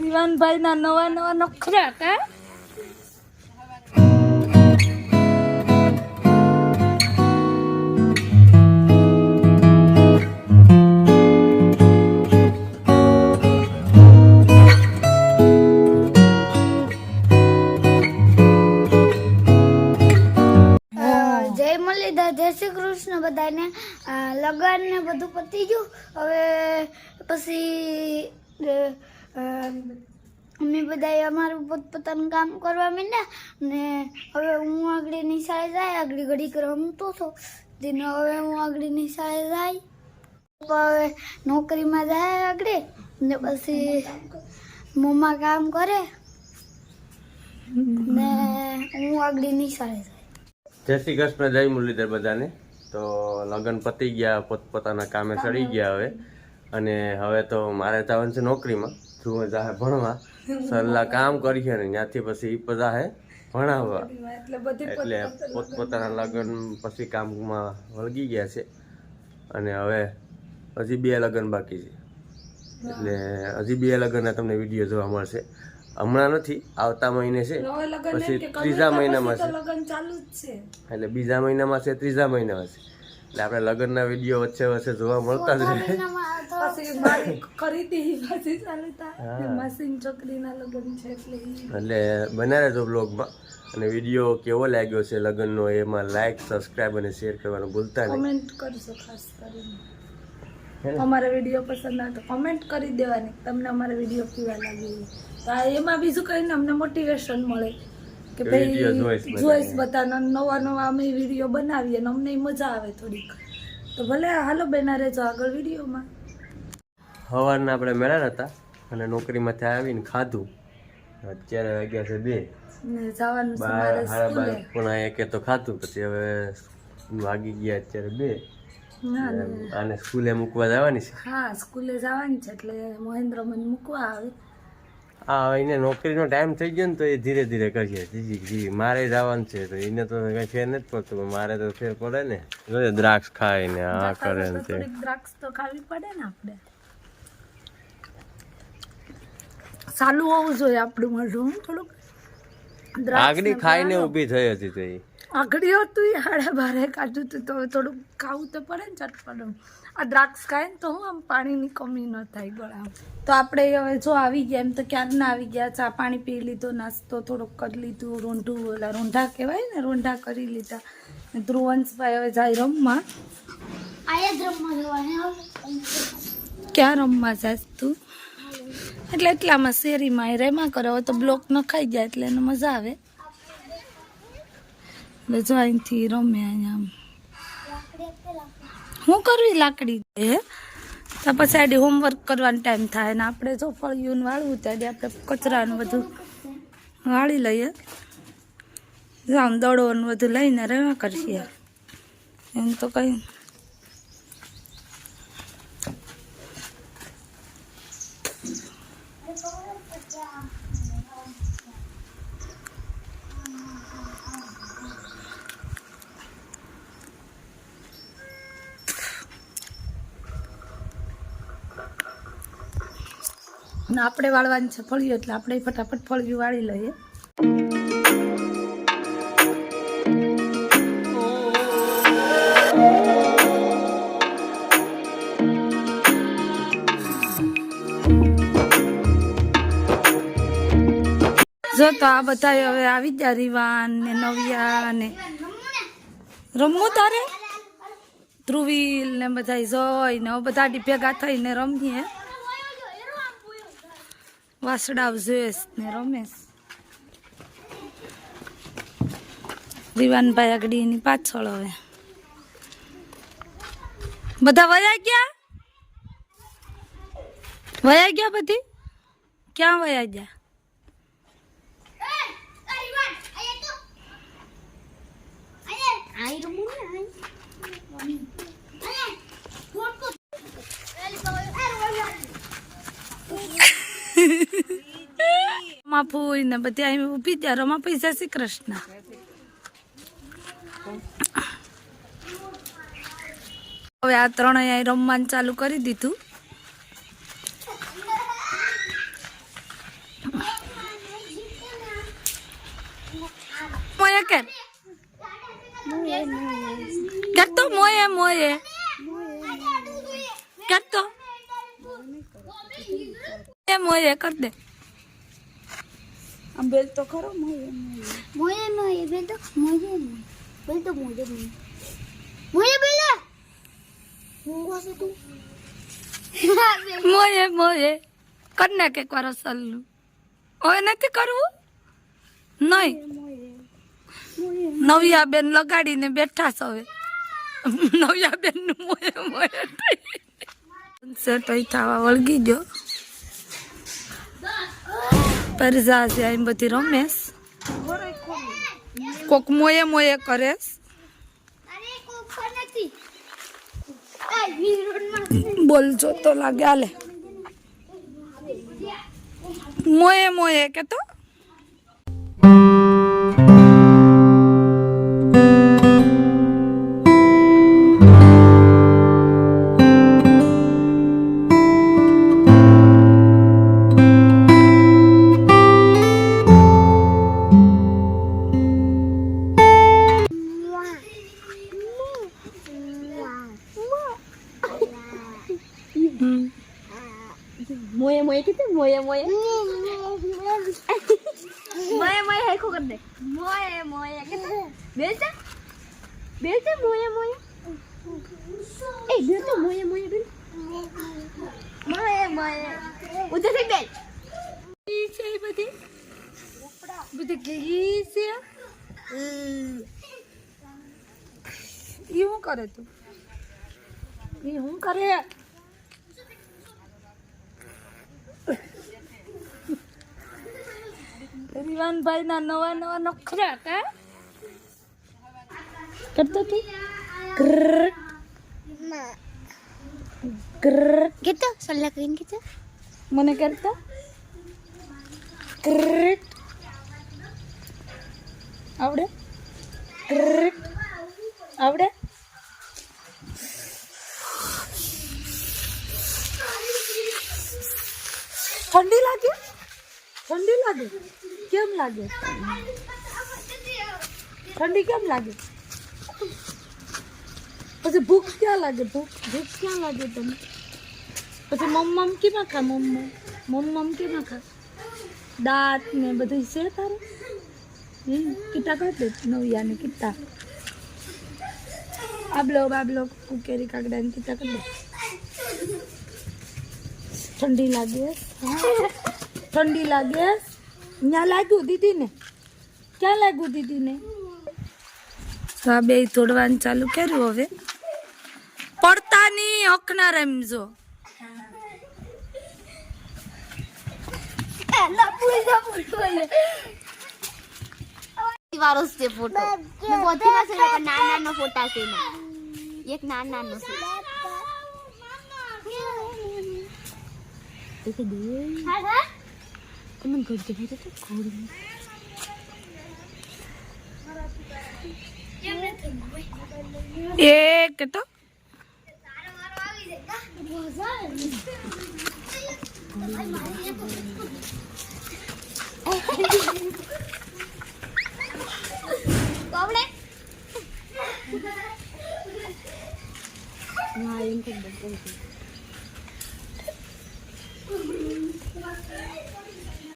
રીવાનભાઈ ના નવા નવા નખરા કા જય શ્રી કૃષ્ણ બધાને. લગન ને બધું પતી ગયું. હવે પછી અમે બધાએ અમારું પોતપોતાનું કામ કરવા માંડ્યા ને હવે હું આગળ નિશાળે જાય, આગળ ઘડીક રમતો હતો તેને હવે હું આગળ નિશાળે જાય. હવે નોકરીમાં જાય આગળ, ને પછી મમ્મા કામ કરે, ને હું આગળ નિશાળે જાય. જય શ્રી કૃષ્ણ, જય મુરલીધર બધાને. તો લગ્ન પતી ગયા, પોતપોતાના કામે ચડી ગયા હવે. અને હવે તો મારે જવાનું છે નોકરીમાં. ધ્રુવ જાહે ભણવા. સરલા કામ કરીએ ને ત્યાંથી પછી ઈ જાહે ભણાવવા. એટલે પોતપોતાના લગ્ન પછી કામમાં વળગી ગયા છે. અને હવે હજી બે લગ્ન બાકી છે. એટલે હજી બે લગ્નના તમને વીડિયો જોવા મળશે. હમણાં નથી આવતા મહિને છે. પછી ત્રીજા મહિનામાં છે. એટલે બીજા મહિનામાં છે ત્રીજા મહિનામાં છે. એટલે આપણે લગ્નના વીડિયો વચ્ચે વચ્ચે જોવા મળતા જ રહે. મહિનામાં મારી ખરીદી પાછી ચાલુ થાય. છોકરીના લગન છે એટલે એટલે બના રહેજો બ્લોગમાં અને વીડિયો કેવો લાગ્યો છે લગ્નનો એમાં લાઈક સબસ્ક્રાઈબ અને શેર કરવાનું ભૂલતા નહીં. કમેન્ટ ખાસ કરીને. અમારા વીડિયો પસંદ આવે તો કમેન્ટ કરી દેવાની તમને અમારા વીડિયો કેવા લાગે એ. તો એમાં બીજું કહીને અમને મોટિવેશન મળે. કે ભાઈ જોઈશ બધા જોઈશ બધાના. નવા નવા અમે વીડિયો બનાવીએ અને અમને મજા આવે થોડીક. તો ભલે હાલો બેના રહેજો આગળ વિડીયોમાં. સવારના આપણે મેળા હતા અને નોકરીમાંથી આવીને ખાધું. અત્યારે વાગ્યા છે બે. બાર સાડા બાર. પણ એકે તો ખાધું પછી હવે વાગી ગયા અત્યારે બે. ના ના. આને સ્કૂલે મૂકવા જવાની છે? હા સ્કૂલે જવાની છે એટલે મહેન્દ્ર મને મૂકવા આવે. હા હવે એને નોકરીનો ટાઈમ થઈ ગયો ને તો એ ધીરે ધીરે કરીએ જીજી જી મારે જવાનું છે તો એને તો કઈ ફેર નથી પડતો મારે તો ફેર પડે ને. જોઈએ દ્રાક્ષ ખાય ને આ કરે ને દ્રાક્ષ તો ખાવી પડે ને આપણે. સાલું હોવું જોઈએ આપણું મોઢું થોડુંક. દ્રાક્ષ ખાઈને ઊભી થઈ હતી તે એ. આગળ હતું એ હાડા બારે કાઢું હતું તો હવે થોડુંક ખાવું તો પડે ને ચટપટું. આ દ્રાક્ષ ખાય ને તો હું આમ પાણીની કમી ન થાય ગળા તો આપણે હવે જો આવી ગયા એમ તો ક્યારના આવી ગયા ચા પાણી પી લીધો નાસ્તો થોડોક કરી લીધું રોંઢું ઓલા રોંઢા કહેવાય ને રોંઢા કરી લીધા. ને ધ્રુવંશભાઈ હવે જાય રમવા. ક્યાં રમવા જાય તું? એટલે એટલામાં શેરીમાં એ રેમાં કરે તો બ્લોક નખાઈ જાય એટલે એને મજા આવે. એટલે જો અહીંથી રમે અહીંયા શું કરવી લાકડી? હે તો પછી આડી હોમવર્ક કરવાનો ટાઈમ થાય ને આપણે જો ફળિયું વાળવું ત્યારે આપણે કચરાનું બધું વાળી લઈએ. જો આમ દડો બધું લઈને રેવા કરીએ એમ તો કંઈ ને આપણે વાળવાની છે ફળિયું, એટલે આપણે ફટાફટ ફળિયું વાળી લઈએ. જો તો આ બધા હવે આવી ગયા, રીવાન ને નવિયા ને રમવું તારે? ધ્રુવીલ ને બધા જોઈ ને બધા ભેગા થઈને રમીએ. વાસડાવ જોયેશ ને રમેશ રીવાનભાઈ આગળ એની પાછળ હવે બધા વયા ગયા વયા ગયા બધી ક્યાં વયા ગયા આઈ રમું ને રમાપુઈ ને બધી અહીં ઊભી ત્યાં. રમાપુઈ જય શ્રી કૃષ્ણ. હવે આ ત્રણેય રમવાનું ચાલુ કરી દીધું. મોયે કે કરતો મોયે મોયે? કરતો મોયે કર દે. આમ બેલ તો ખરો મોયે મોયે. મોયે બેલ તો મોયે બેલ તો મોયે મોયે મોયે બેલ હું વાસે તું? મોયે મોયે કર ના કે વાર સલ્લું હવે નથી કરવું? નહીં. નવિયા બેન લગાડીને બેઠા છો હવે. નવિયા બેનનું મોયે મોયે સેટ થવા વળગી ગયો. પરજા છે અહીં બધી રમેશ. કોક મોયે મોયે કરેશ. બોલજો તો લાગે આલે મોયે મોયે કે તો મોયે મોયે કીધું મોયે મોયે મોયે મોયે હેખો કર દે મોયે મોયે કીધું બેલતા બેલતા મોયે મોયે એ બેલતા મોયે મોયે બેલ મોયે મોયે ઉધરથી બેલ ઈ છે બધી બધી કેવી છે ઈ શું કરે તું ઈ શું કરે રીવાનભાઈ ના નવા નવા નખરા કા કરતો તું? ગ્રર ગ્રર કેતો સલ્લા કરીને કેતો મને કરતો? ગ્રર આવડે? ગ્રર આવડે? ઠંડી લાગે? ઠંડી લાગે? કેમ લાગે? ઠંડી કેમ લાગે? પછી ભૂખ ક્યાં લાગે? ભૂખ ભૂખ ક્યાં લાગે તમને પછી મમ્મમ કેમાં ખા મમ્મ મમ્મમ કેમાં ખા? દાંત ને બધું છે તારે? કિટા કરી દે નવિયા ને કિટ્ટા આબલો બાબલો કુકેરી કાગડા ને કિટા કરી ઠંડી લાગે. ઠંડી લાગે? ત્યાં લાગ્યું દીદી ને ક્યાં લાગ્યું દીદી ને તો આ બે તોડવાનું ચાલુ કર્યું હવે પડતા ની હકના રમજો વારો છે ફોટો મેં બોધી ના છે કે નાના નાનો ફોટા છે એમાં એક નાના નાનો છે દેખે દે તમને ગડે ભરે તો ઘોડી એક તો કોવડે હા એમ કરી દે